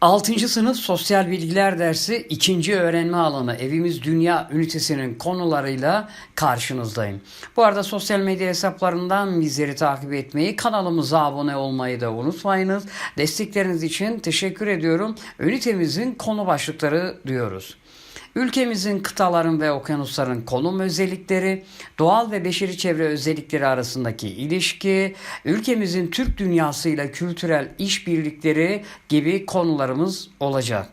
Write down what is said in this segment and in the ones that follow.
6. sınıf sosyal bilgiler dersi 2. öğrenme alanı evimiz dünya ünitesinin konularıyla karşınızdayım. Bu arada sosyal medya hesaplarından bizleri takip etmeyi, kanalımıza abone olmayı da unutmayınız. Destekleriniz için teşekkür ediyorum. Ünitemizin konu başlıkları diyoruz. Ülkemizin kıtaların ve okyanusların konum özellikleri, doğal ve beşeri çevre özellikleri arasındaki ilişki, ülkemizin Türk dünyasıyla kültürel işbirlikleri gibi konularımız olacak.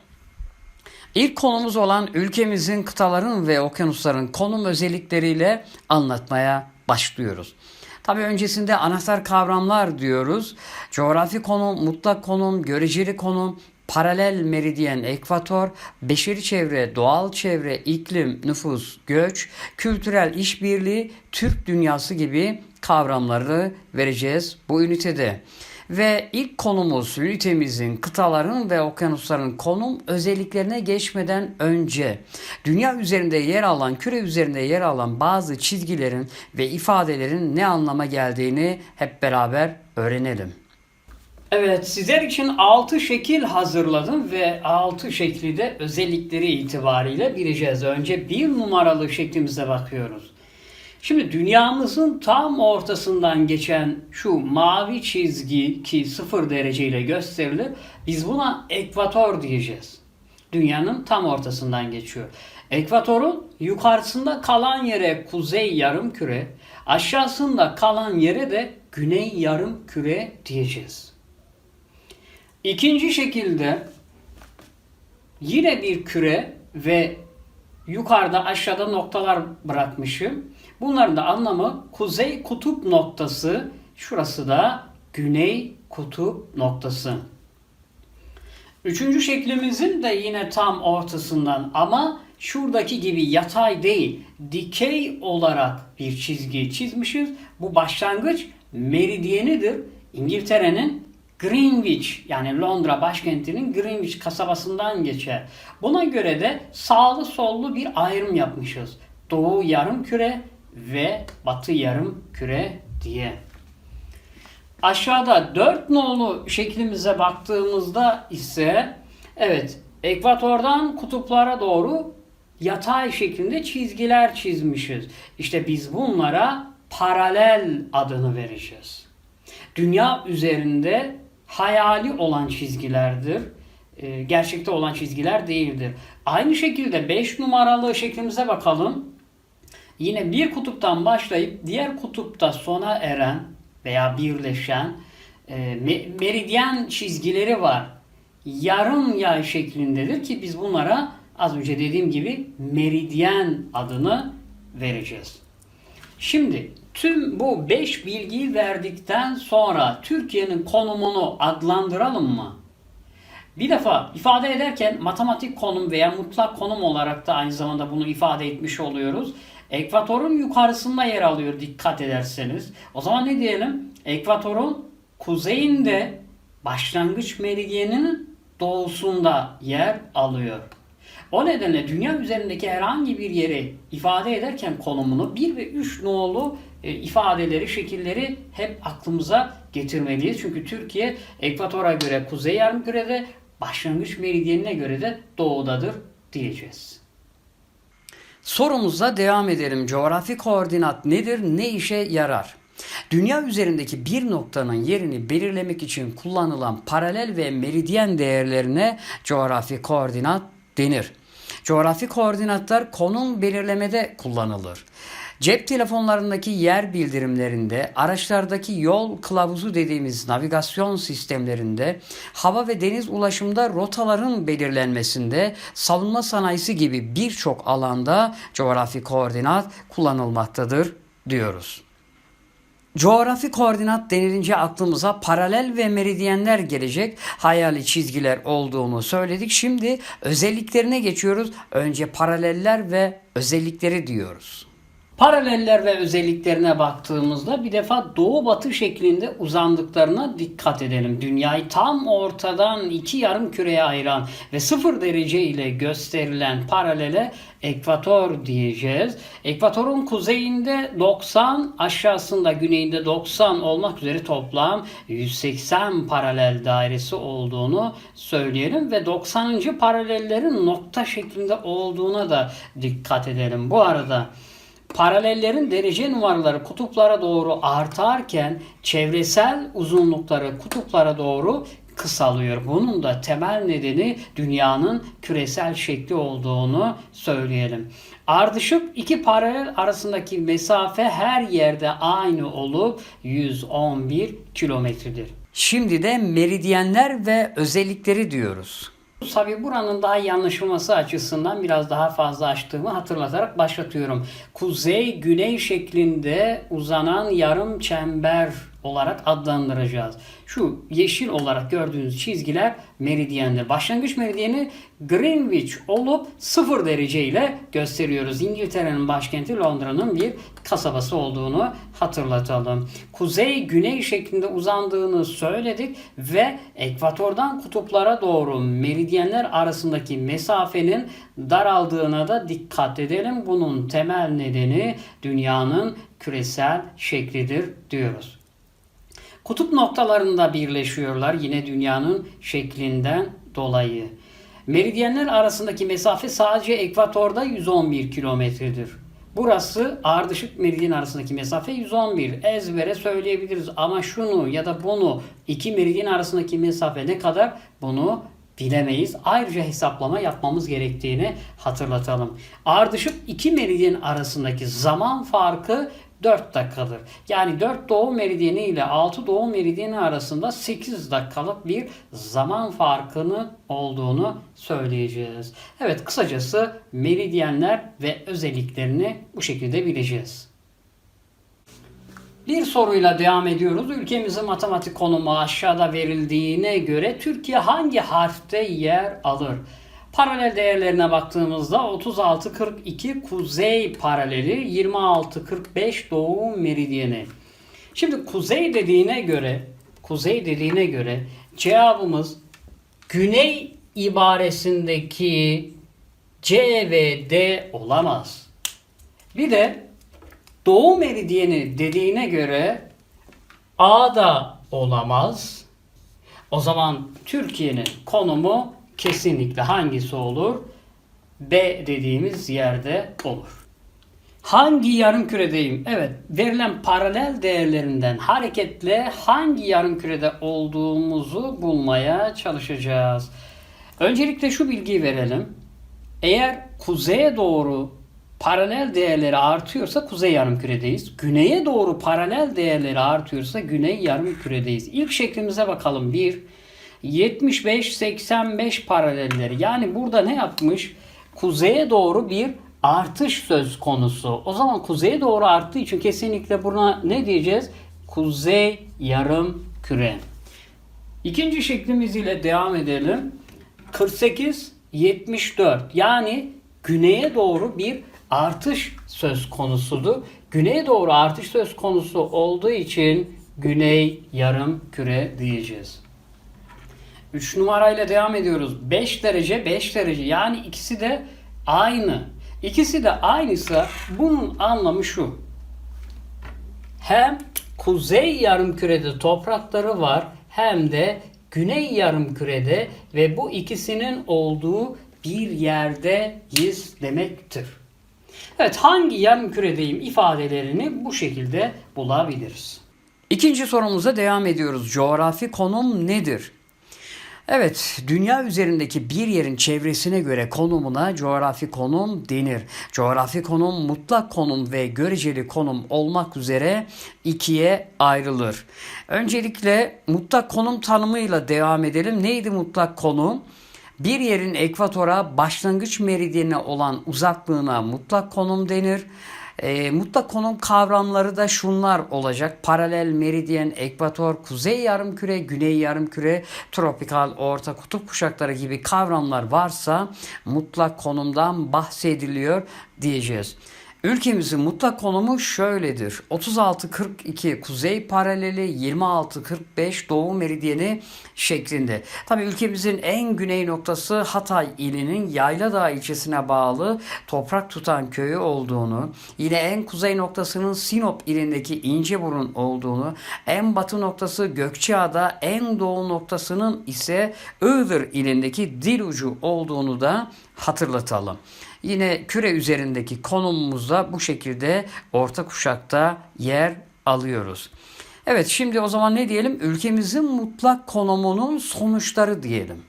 İlk konumuz olan ülkemizin kıtaların ve okyanusların konum özellikleriyle anlatmaya başlıyoruz. Tabi öncesinde anahtar kavramlar diyoruz. Coğrafi konum, mutlak konum, göreceli konum, paralel meridyen ekvator, beşeri çevre, doğal çevre, iklim, nüfus, göç, kültürel işbirliği, Türk dünyası gibi kavramları vereceğiz bu ünitede. Ve ilk konumuz ünitemizin kıtaların ve okyanusların konum özelliklerine geçmeden önce dünya üzerinde yer alan, küre üzerinde yer alan bazı çizgilerin ve ifadelerin ne anlama geldiğini hep beraber öğrenelim. Evet, sizler için 6 şekil hazırladım ve 6 şekli de özellikleri itibariyle bileceğiz. Önce bir numaralı şeklimize bakıyoruz. Şimdi dünyamızın tam ortasından geçen şu mavi çizgi ki 0 dereceyle gösterilir. Biz buna ekvator diyeceğiz. Dünyanın tam ortasından geçiyor. Ekvatorun yukarısında kalan yere kuzey yarım küre, aşağısında kalan yere de güney yarım küre diyeceğiz. İkinci şekilde yine bir küre ve yukarıda aşağıda noktalar bırakmışım. Bunların da anlamı kuzey kutup noktası, şurası da güney kutup noktası. Üçüncü şeklimizin de yine tam ortasından ama şuradaki gibi yatay değil, dikey olarak bir çizgi çizmişiz. Bu başlangıç meridyenidir. İngiltere'nin Greenwich yani Londra başkentinin Greenwich kasabasından geçer. Buna göre de sağlı sollu bir ayrım yapmışız. Doğu yarım küre ve batı yarım küre diye. Aşağıda 4 nolu şeklimize baktığımızda ise evet ekvatordan kutuplara doğru yatay şeklinde çizgiler çizmişiz. İşte biz bunlara paralel adını vereceğiz. Dünya üzerinde hayali olan çizgilerdir. E, gerçekte olan çizgiler değildir. Aynı şekilde 5 numaralı şeklimize bakalım. Yine bir kutuptan başlayıp diğer kutupta sona eren veya birleşen e, meridyen çizgileri var. Yarım yay şeklindedir ki biz bunlara az önce dediğim gibi meridyen adını vereceğiz. Şimdi tüm bu 5 bilgiyi verdikten sonra Türkiye'nin konumunu adlandıralım mı? Bir defa ifade ederken matematik konum veya mutlak konum olarak da aynı zamanda bunu ifade etmiş oluyoruz. Ekvatorun yukarısında yer alıyor dikkat ederseniz. O zaman ne diyelim? Ekvatorun kuzeyinde başlangıç meridyeninin doğusunda yer alıyor. O nedenle dünya üzerindeki herhangi bir yeri ifade ederken konumunu 1 ve 3 nolu ifadeleri, şekilleri hep aklımıza getirmeliyiz. Çünkü Türkiye ekvatora göre kuzey yarımkürede, başlangıç meridyenine göre de doğudadır diyeceğiz. Sorumuza devam edelim. Coğrafi koordinat nedir? Ne işe yarar? Dünya üzerindeki bir noktanın yerini belirlemek için kullanılan paralel ve meridyen değerlerine coğrafi koordinat denir. Coğrafi koordinatlar konum belirlemede kullanılır. Cep telefonlarındaki yer bildirimlerinde, araçlardaki yol kılavuzu dediğimiz navigasyon sistemlerinde, hava ve deniz ulaşımda rotaların belirlenmesinde, savunma sanayisi gibi birçok alanda coğrafi koordinat kullanılmaktadır diyoruz. Coğrafi koordinat denilince aklımıza paralel ve meridyenler gelecek hayali çizgiler olduğunu söyledik. Şimdi özelliklerine geçiyoruz. Önce paraleller ve özellikleri diyoruz. Paraleller ve özelliklerine baktığımızda bir defa doğu batı şeklinde uzandıklarına dikkat edelim. Dünyayı tam ortadan iki yarım küreye ayıran ve sıfır derece ile gösterilen paralele ekvator diyeceğiz. Ekvatorun kuzeyinde 90, aşağısında güneyinde 90 olmak üzere toplam 180 paralel dairesi olduğunu söyleyelim ve 90. paralellerin nokta şeklinde olduğuna da dikkat edelim. Bu arada Paralellerin derece numaraları kutuplara doğru artarken çevresel uzunlukları kutuplara doğru kısalıyor. Bunun da temel nedeni dünyanın küresel şekli olduğunu söyleyelim. Ardışık iki paralel arasındaki mesafe her yerde aynı olup 111 kilometredir. Şimdi de meridyenler ve özellikleri diyoruz. Tabi buranın daha iyi anlaşılması açısından biraz daha fazla açtığımı hatırlatarak başlatıyorum. Kuzey güney şeklinde uzanan yarım çember olarak adlandıracağız. Şu yeşil olarak gördüğünüz çizgiler meridyenler. Başlangıç meridyeni Greenwich olup 0 derece ile gösteriyoruz. İngiltere'nin başkenti Londra'nın bir kasabası olduğunu hatırlatalım. Kuzey güney şeklinde uzandığını söyledik ve ekvatordan kutuplara doğru meridyenler arasındaki mesafenin daraldığına da dikkat edelim. Bunun temel nedeni dünyanın küresel şeklidir diyoruz. Kutup noktalarında birleşiyorlar yine dünyanın şeklinden dolayı. Meridyenler arasındaki mesafe sadece ekvatorda 111 kilometredir. Burası ardışık meridyen arasındaki mesafe 111. Ezbere söyleyebiliriz ama şunu ya da bunu iki meridyen arasındaki mesafe ne kadar bunu bilemeyiz. Ayrıca hesaplama yapmamız gerektiğini hatırlatalım. Ardışık iki meridyen arasındaki zaman farkı 4 dakikadır. Yani 4 doğu meridyeni ile 6 doğu meridyeni arasında 8 dakikalık bir zaman farkını olduğunu söyleyeceğiz. Evet kısacası meridyenler ve özelliklerini bu şekilde bileceğiz. Bir soruyla devam ediyoruz. Ülkemizin matematik konumu aşağıda verildiğine göre Türkiye hangi harfte yer alır? Paralel değerlerine baktığımızda 36-42 kuzey paraleli, 26-45 doğu meridyeni. Şimdi kuzey dediğine göre, kuzey dediğine göre cevabımız güney ibaresindeki C ve D olamaz. Bir de doğu meridyeni dediğine göre A da olamaz. O zaman Türkiye'nin konumu kesinlikle hangisi olur? B dediğimiz yerde olur. Hangi yarım küredeyim? Evet, verilen paralel değerlerinden hareketle hangi yarım kürede olduğumuzu bulmaya çalışacağız. Öncelikle şu bilgiyi verelim. Eğer kuzeye doğru paralel değerleri artıyorsa kuzey yarım küredeyiz. Güneye doğru paralel değerleri artıyorsa güney yarım küredeyiz. İlk şeklimize bakalım. 1 75-85 paralelleri. Yani burada ne yapmış? Kuzeye doğru bir artış söz konusu. O zaman kuzeye doğru arttığı için kesinlikle buna ne diyeceğiz? Kuzey yarım küre. İkinci şeklimiz ile devam edelim. 48 74 yani güneye doğru bir artış söz konusudur. Güneye doğru artış söz konusu olduğu için güney yarım küre diyeceğiz. 3 numarayla devam ediyoruz. 5 derece 5 derece yani ikisi de aynı. İkisi de aynıysa bunun anlamı şu. Hem kuzey yarımkürede toprakları var hem de güney yarımkürede ve bu ikisinin olduğu bir yerdeyiz demektir. Evet hangi yarımküredeyim ifadelerini bu şekilde bulabiliriz. İkinci sorumuza devam ediyoruz. Coğrafi konum nedir? Evet, dünya üzerindeki bir yerin çevresine göre konumuna coğrafi konum denir. Coğrafi konum mutlak konum ve göreceli konum olmak üzere ikiye ayrılır. Öncelikle mutlak konum tanımıyla devam edelim. Neydi mutlak konum? Bir yerin ekvatora başlangıç meridyeni olan uzaklığına mutlak konum denir. E, mutlak konum kavramları da şunlar olacak. Paralel, meridyen, ekvator, kuzey yarımküre, güney yarımküre, tropikal, orta kutup kuşakları gibi kavramlar varsa mutlak konumdan bahsediliyor diyeceğiz. Ülkemizin mutlak konumu şöyledir. 36-42 kuzey paraleli 26-45 doğu meridyeni şeklinde. Tabi ülkemizin en güney noktası Hatay ilinin Yayladağ ilçesine bağlı toprak tutan köyü olduğunu, yine en kuzey noktasının Sinop ilindeki İnceburun olduğunu, en batı noktası Gökçeada, en doğu noktasının ise Iğdır ilindeki Dilucu olduğunu da hatırlatalım. Yine küre üzerindeki konumumuzda bu şekilde orta kuşakta yer alıyoruz. Evet şimdi o zaman ne diyelim? Ülkemizin mutlak konumunun sonuçları diyelim.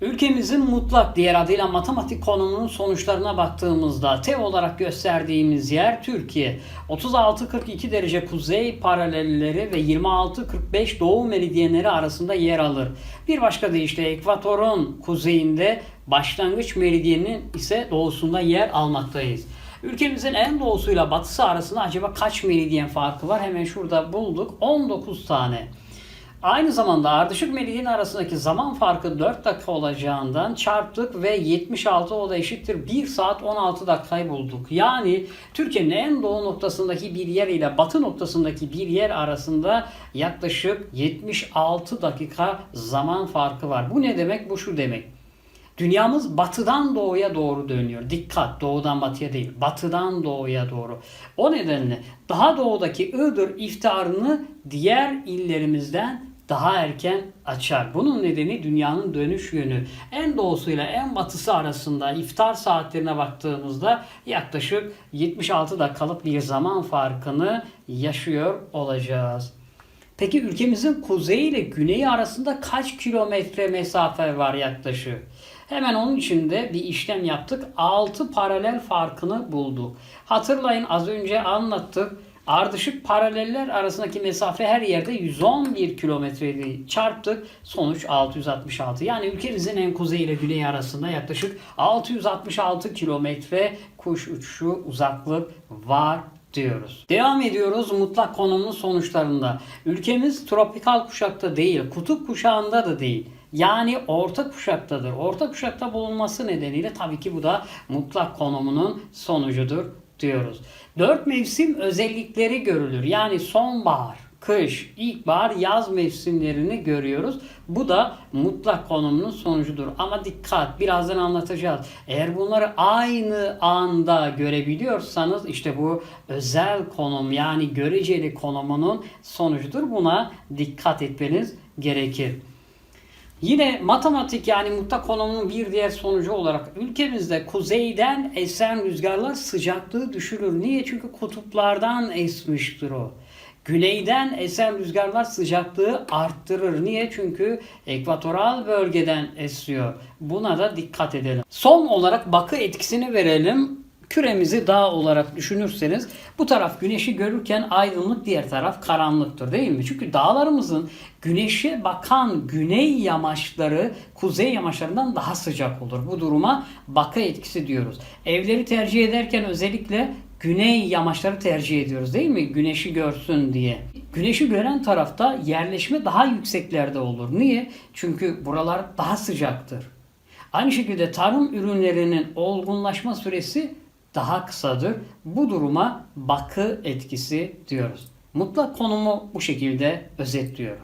Ülkemizin mutlak diğer adıyla matematik konumunun sonuçlarına baktığımızda T olarak gösterdiğimiz yer Türkiye. 36-42 derece kuzey paralelleri ve 26-45 doğu meridyenleri arasında yer alır. Bir başka deyişle ekvatorun kuzeyinde başlangıç meridyeninin ise doğusunda yer almaktayız. Ülkemizin en doğusuyla batısı arasında acaba kaç meridyen farkı var? Hemen şurada bulduk. 19 tane. Aynı zamanda ardışık meridyen arasındaki zaman farkı 4 dakika olacağından çarptık ve 76 o da eşittir 1 saat 16 dakikayı bulduk. Yani Türkiye'nin en doğu noktasındaki bir yer ile batı noktasındaki bir yer arasında yaklaşık 76 dakika zaman farkı var. Bu ne demek? Bu şu demek. Dünyamız batıdan doğuya doğru dönüyor. Dikkat doğudan batıya değil, batıdan doğuya doğru. O nedenle daha doğudaki Iğdır iftarını diğer illerimizden daha erken açar. Bunun nedeni dünyanın dönüş yönü. En doğusuyla en batısı arasında iftar saatlerine baktığımızda yaklaşık 76 dakikalık bir zaman farkını yaşıyor olacağız. Peki ülkemizin kuzeyi ile güneyi arasında kaç kilometre mesafe var yaklaşık? Hemen onun için de bir işlem yaptık. 6 paralel farkını bulduk. Hatırlayın az önce anlattık. Ardışık paraleller arasındaki mesafe her yerde 111 kilometreydi. Çarptık. Sonuç 666. Yani ülkemizin en kuzey ile güney arasında yaklaşık 666 kilometre kuş uçuşu uzaklık var diyoruz. Devam ediyoruz mutlak konumunun sonuçlarında. Ülkemiz tropikal kuşakta değil, kutup kuşağında da değil. Yani orta kuşaktadır. Orta kuşakta bulunması nedeniyle tabii ki bu da mutlak konumunun sonucudur diyoruz. Dört mevsim özellikleri görülür. Yani sonbahar, kış, ilkbahar, yaz mevsimlerini görüyoruz. Bu da mutlak konumunun sonucudur. Ama dikkat birazdan anlatacağız. Eğer bunları aynı anda görebiliyorsanız işte bu özel konum yani göreceli konumunun sonucudur. Buna dikkat etmeniz gerekir. Yine matematik yani mutlak konumunun bir diğer sonucu olarak ülkemizde kuzeyden esen rüzgarlar sıcaklığı düşürür. Niye? Çünkü kutuplardan esmiştir o. Güneyden esen rüzgarlar sıcaklığı arttırır. Niye? Çünkü ekvatoral bölgeden esiyor. Buna da dikkat edelim. Son olarak bakı etkisini verelim küremizi dağ olarak düşünürseniz bu taraf güneşi görürken aydınlık diğer taraf karanlıktır değil mi? Çünkü dağlarımızın güneşe bakan güney yamaçları kuzey yamaçlarından daha sıcak olur. Bu duruma bakı etkisi diyoruz. Evleri tercih ederken özellikle güney yamaçları tercih ediyoruz değil mi? Güneşi görsün diye. Güneşi gören tarafta yerleşme daha yükseklerde olur. Niye? Çünkü buralar daha sıcaktır. Aynı şekilde tarım ürünlerinin olgunlaşma süresi daha kısadır. Bu duruma bakı etkisi diyoruz. Mutlak konumu bu şekilde özetliyor.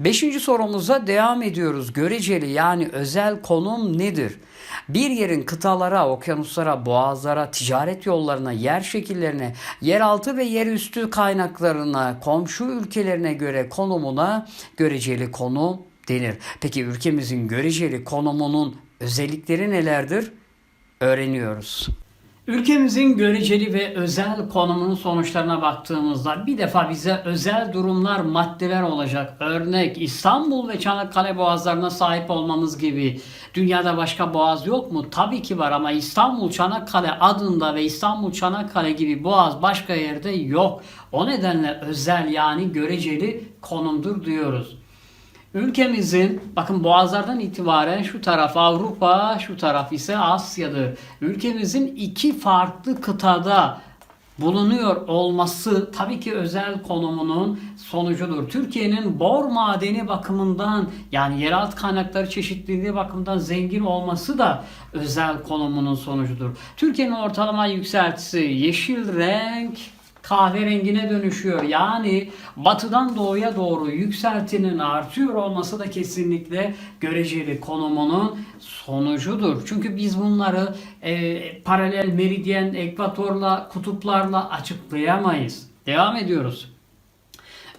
Beşinci sorumuza devam ediyoruz. Göreceli yani özel konum nedir? Bir yerin kıtalara, okyanuslara, boğazlara, ticaret yollarına, yer şekillerine, yeraltı ve yerüstü kaynaklarına, komşu ülkelerine göre konumuna göreceli konum denir. Peki ülkemizin göreceli konumunun özellikleri nelerdir? Öğreniyoruz. Ülkemizin göreceli ve özel konumunun sonuçlarına baktığımızda bir defa bize özel durumlar, maddeler olacak. Örnek İstanbul ve Çanakkale boğazlarına sahip olmamız gibi. Dünyada başka boğaz yok mu? Tabii ki var ama İstanbul Çanakkale adında ve İstanbul Çanakkale gibi boğaz başka yerde yok. O nedenle özel yani göreceli konumdur diyoruz. Ülkemizin bakın boğazlardan itibaren şu taraf Avrupa, şu taraf ise Asya'dır. Ülkemizin iki farklı kıtada bulunuyor olması tabii ki özel konumunun sonucudur. Türkiye'nin bor madeni bakımından yani yeraltı kaynakları çeşitliliği bakımından zengin olması da özel konumunun sonucudur. Türkiye'nin ortalama yükseltisi yeşil renk kahverengine dönüşüyor. Yani batıdan doğuya doğru yükseltinin artıyor olması da kesinlikle göreceli konumunun sonucudur. Çünkü biz bunları e, paralel meridyen, ekvatorla, kutuplarla açıklayamayız. Devam ediyoruz.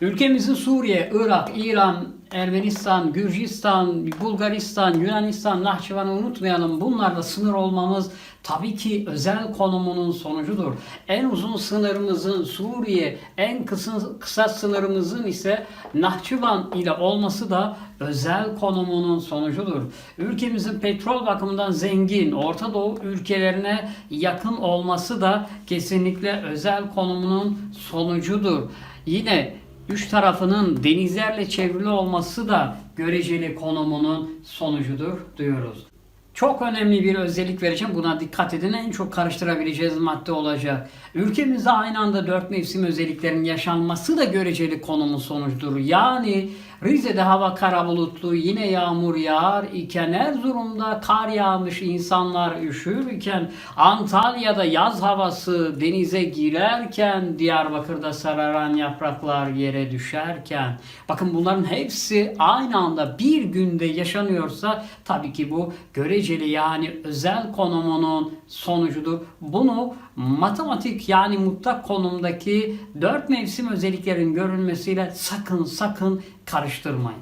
Ülkemizin Suriye, Irak, İran, Ermenistan, Gürcistan, Bulgaristan, Yunanistan, Nahçıvan'ı unutmayalım. Bunlarla sınır olmamız tabii ki özel konumunun sonucudur. En uzun sınırımızın Suriye, en kısa, kısa sınırımızın ise Nahçıvan ile olması da özel konumunun sonucudur. Ülkemizin petrol bakımından zengin, Orta Doğu ülkelerine yakın olması da kesinlikle özel konumunun sonucudur. Yine üç tarafının denizlerle çevrili olması da göreceli konumunun sonucudur diyoruz. Çok önemli bir özellik vereceğim. Buna dikkat edin. En çok karıştırabileceğiz madde olacak. Ülkemizde aynı anda dört mevsim özelliklerinin yaşanması da göreceli konumun sonucudur. Yani Rize'de hava kara bulutlu yine yağmur yağar iken Erzurum'da kar yağmış insanlar üşür iken Antalya'da yaz havası denize girerken Diyarbakır'da sararan yapraklar yere düşerken bakın bunların hepsi aynı anda bir günde yaşanıyorsa tabii ki bu göreceli yani özel konumunun sonucudur. Bunu matematik yani mutlak konumdaki dört mevsim özelliklerin görülmesiyle sakın sakın karıştırmayın.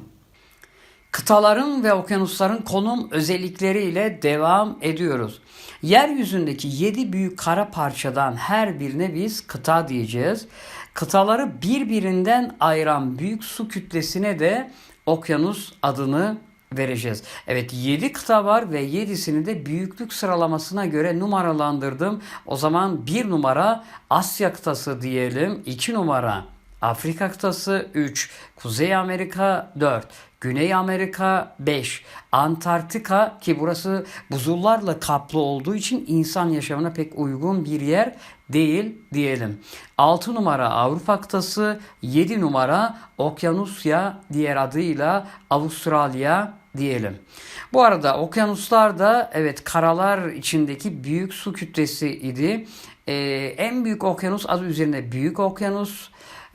Kıtaların ve okyanusların konum özellikleriyle devam ediyoruz. Yeryüzündeki 7 büyük kara parçadan her birine biz kıta diyeceğiz. Kıtaları birbirinden ayıran büyük su kütlesine de okyanus adını vereceğiz. Evet 7 kıta var ve 7'sini de büyüklük sıralamasına göre numaralandırdım. O zaman 1 numara Asya kıtası diyelim. 2 numara Afrika kıtası 3, Kuzey Amerika 4, Güney Amerika 5, Antarktika ki burası buzullarla kaplı olduğu için insan yaşamına pek uygun bir yer değil diyelim. 6 numara Avrupa kıtası, 7 numara Okyanusya diğer adıyla Avustralya diyelim. Bu arada okyanuslar da evet karalar içindeki büyük su kütlesi idi. Ee, en büyük okyanus adı üzerinde büyük okyanus.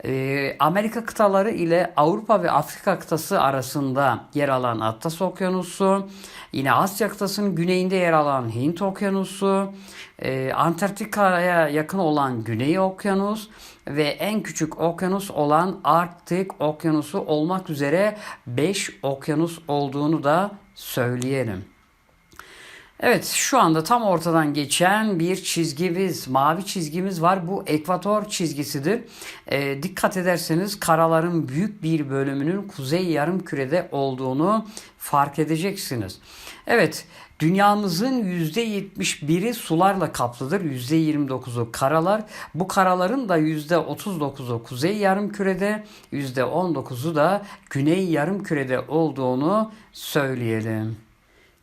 Ee, Amerika kıtaları ile Avrupa ve Afrika kıtası arasında yer alan Atlas Okyanusu, yine Asya kıtasının güneyinde yer alan Hint Okyanusu, e, Antarktika'ya yakın olan Güney Okyanus ve en küçük okyanus olan Arktik Okyanusu olmak üzere 5 okyanus olduğunu da söyleyelim. Evet şu anda tam ortadan geçen bir çizgimiz, mavi çizgimiz var. Bu ekvator çizgisidir. E, dikkat ederseniz karaların büyük bir bölümünün kuzey yarım kürede olduğunu fark edeceksiniz. Evet dünyamızın %71'i sularla kaplıdır. %29'u karalar. Bu karaların da %39'u kuzey yarım kürede, %19'u da güney yarım kürede olduğunu söyleyelim.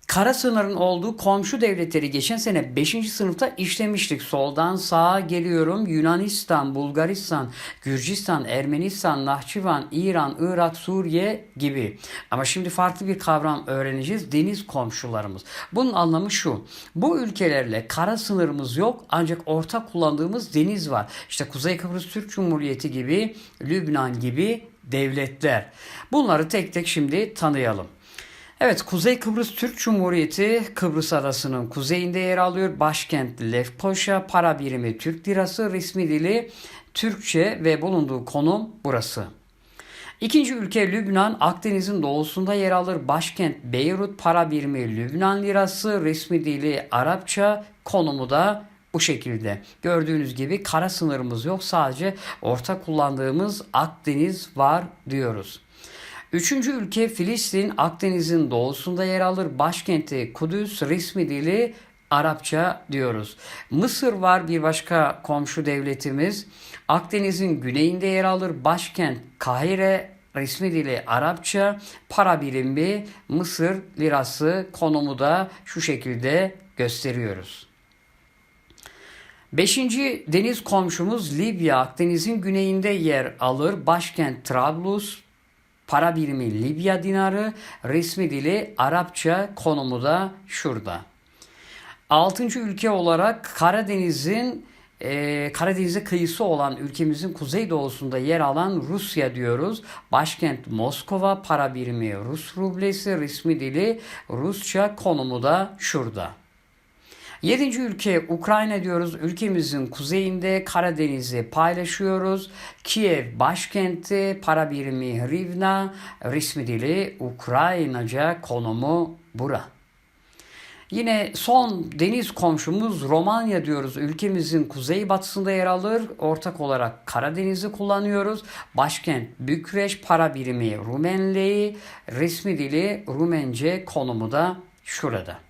Kara sınırın olduğu komşu devletleri geçen sene 5. sınıfta işlemiştik. Soldan sağa geliyorum. Yunanistan, Bulgaristan, Gürcistan, Ermenistan, Nahçıvan, İran, Irak, Suriye gibi. Ama şimdi farklı bir kavram öğreneceğiz. Deniz komşularımız. Bunun anlamı şu. Bu ülkelerle kara sınırımız yok ancak ortak kullandığımız deniz var. İşte Kuzey Kıbrıs Türk Cumhuriyeti gibi, Lübnan gibi devletler. Bunları tek tek şimdi tanıyalım. Evet, Kuzey Kıbrıs Türk Cumhuriyeti Kıbrıs Adası'nın kuzeyinde yer alıyor. Başkent Lefkoşa, para birimi Türk lirası, resmi dili Türkçe ve bulunduğu konum burası. İkinci ülke Lübnan, Akdeniz'in doğusunda yer alır. Başkent Beyrut, para birimi Lübnan lirası, resmi dili Arapça, konumu da bu şekilde. Gördüğünüz gibi kara sınırımız yok. Sadece orta kullandığımız Akdeniz var diyoruz. Üçüncü ülke Filistin, Akdeniz'in doğusunda yer alır. Başkenti Kudüs, resmi dili Arapça diyoruz. Mısır var bir başka komşu devletimiz. Akdeniz'in güneyinde yer alır. Başkent Kahire, resmi dili Arapça, para birimi Mısır lirası konumu da şu şekilde gösteriyoruz. Beşinci deniz komşumuz Libya. Akdeniz'in güneyinde yer alır. Başkent Trablus. Para birimi Libya dinarı. Resmi dili Arapça. Konumu da şurada. Altıncı ülke olarak Karadeniz'in e, Karadeniz'e kıyısı olan ülkemizin kuzeydoğusunda yer alan Rusya diyoruz. Başkent Moskova, para birimi Rus rublesi, resmi dili Rusça, konumu da şurada. Yedinci ülke Ukrayna diyoruz. Ülkemizin kuzeyinde Karadeniz'i paylaşıyoruz. Kiev başkenti, para birimi Hrivna, resmi dili Ukraynaca, konumu bura. Yine son deniz komşumuz Romanya diyoruz. Ülkemizin kuzeybatısında yer alır. Ortak olarak Karadeniz'i kullanıyoruz. Başkent Bükreş, para birimi Rumenli, resmi dili Rumence, konumu da şurada.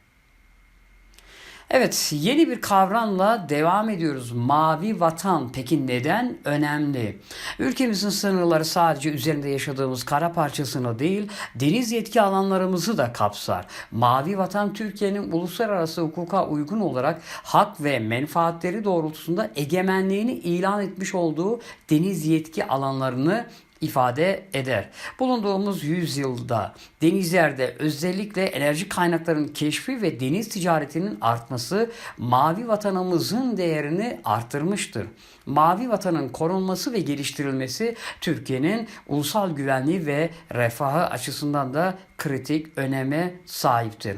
Evet, yeni bir kavramla devam ediyoruz. Mavi vatan. Peki neden önemli? Ülkemizin sınırları sadece üzerinde yaşadığımız kara parçasını değil, deniz yetki alanlarımızı da kapsar. Mavi vatan Türkiye'nin uluslararası hukuka uygun olarak hak ve menfaatleri doğrultusunda egemenliğini ilan etmiş olduğu deniz yetki alanlarını ifade eder. Bulunduğumuz yüzyılda denizlerde özellikle enerji kaynaklarının keşfi ve deniz ticaretinin artması mavi vatanımızın değerini artırmıştır. Mavi vatanın korunması ve geliştirilmesi Türkiye'nin ulusal güvenliği ve refahı açısından da kritik öneme sahiptir.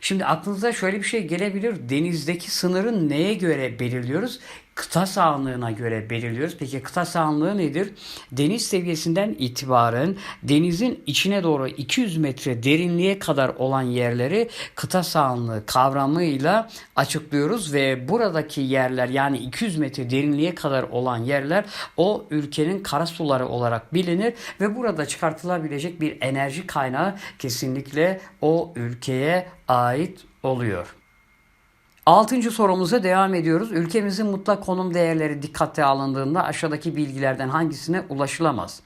Şimdi aklınıza şöyle bir şey gelebilir. Denizdeki sınırı neye göre belirliyoruz? Kıta sahanlığına göre belirliyoruz. Peki kıta sahanlığı nedir? Deniz seviyesinden itibaren denizin içine doğru 200 metre derinliğe kadar olan yerleri kıta sahanlığı kavramıyla açıklıyoruz ve buradaki yerler yani 200 metre derinliğe kadar olan yerler o ülkenin karasuları olarak bilinir ve burada çıkartılabilecek bir enerji kaynağı kesinlikle o ülkeye ait oluyor. Altıncı sorumuza devam ediyoruz. Ülkemizin mutlak konum değerleri dikkate alındığında aşağıdaki bilgilerden hangisine ulaşılamaz?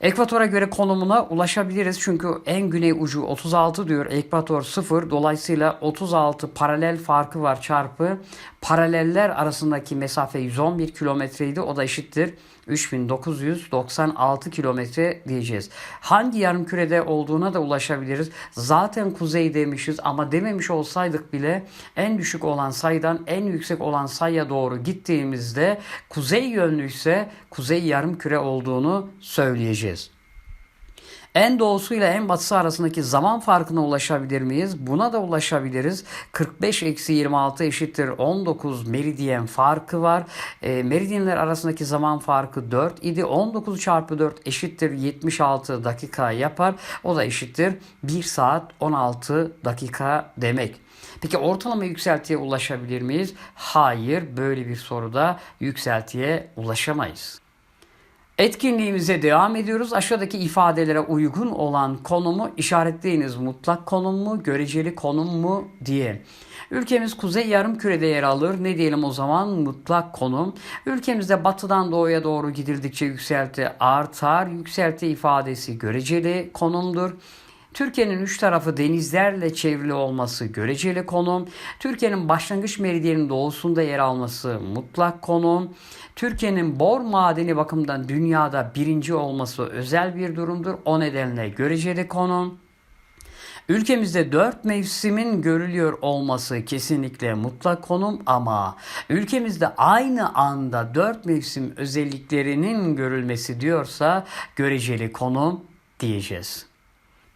Ekvatora göre konumuna ulaşabiliriz çünkü en güney ucu 36 diyor. Ekvator 0 dolayısıyla 36 paralel farkı var çarpı paraleller arasındaki mesafe 111 kilometreydi. O da eşittir 3996 kilometre diyeceğiz. Hangi yarım kürede olduğuna da ulaşabiliriz. Zaten kuzey demişiz ama dememiş olsaydık bile en düşük olan sayıdan en yüksek olan sayıya doğru gittiğimizde kuzey yönlüyse kuzey yarım küre olduğunu söyleyeceğiz. En doğusuyla en batısı arasındaki zaman farkına ulaşabilir miyiz? Buna da ulaşabiliriz. 45 eksi 26 eşittir 19 meridyen farkı var. E, meridyenler arasındaki zaman farkı 4 idi. 19 çarpı 4 eşittir 76 dakika yapar. O da eşittir 1 saat 16 dakika demek. Peki ortalama yükseltiye ulaşabilir miyiz? Hayır, böyle bir soruda yükseltiye ulaşamayız. Etkinliğimize devam ediyoruz. Aşağıdaki ifadelere uygun olan konumu işaretleyiniz. Mutlak konum mu, göreceli konum mu diye. Ülkemiz kuzey yarım kürede yer alır. Ne diyelim o zaman? Mutlak konum. Ülkemizde batıdan doğuya doğru gidildikçe yükselti artar. Yükselti ifadesi göreceli konumdur. Türkiye'nin üç tarafı denizlerle çevrili olması göreceli konum. Türkiye'nin başlangıç meridyenin doğusunda yer alması mutlak konum. Türkiye'nin bor madeni bakımından dünyada birinci olması özel bir durumdur. O nedenle göreceli konum. Ülkemizde dört mevsimin görülüyor olması kesinlikle mutlak konum ama ülkemizde aynı anda dört mevsim özelliklerinin görülmesi diyorsa göreceli konum diyeceğiz.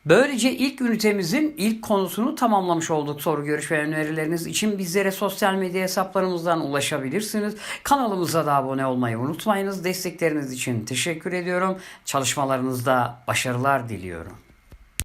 Böylece ilk ünitemizin ilk konusunu tamamlamış olduk. Soru, görüş ve önerileriniz için bizlere sosyal medya hesaplarımızdan ulaşabilirsiniz. Kanalımıza da abone olmayı unutmayınız. Destekleriniz için teşekkür ediyorum. Çalışmalarınızda başarılar diliyorum.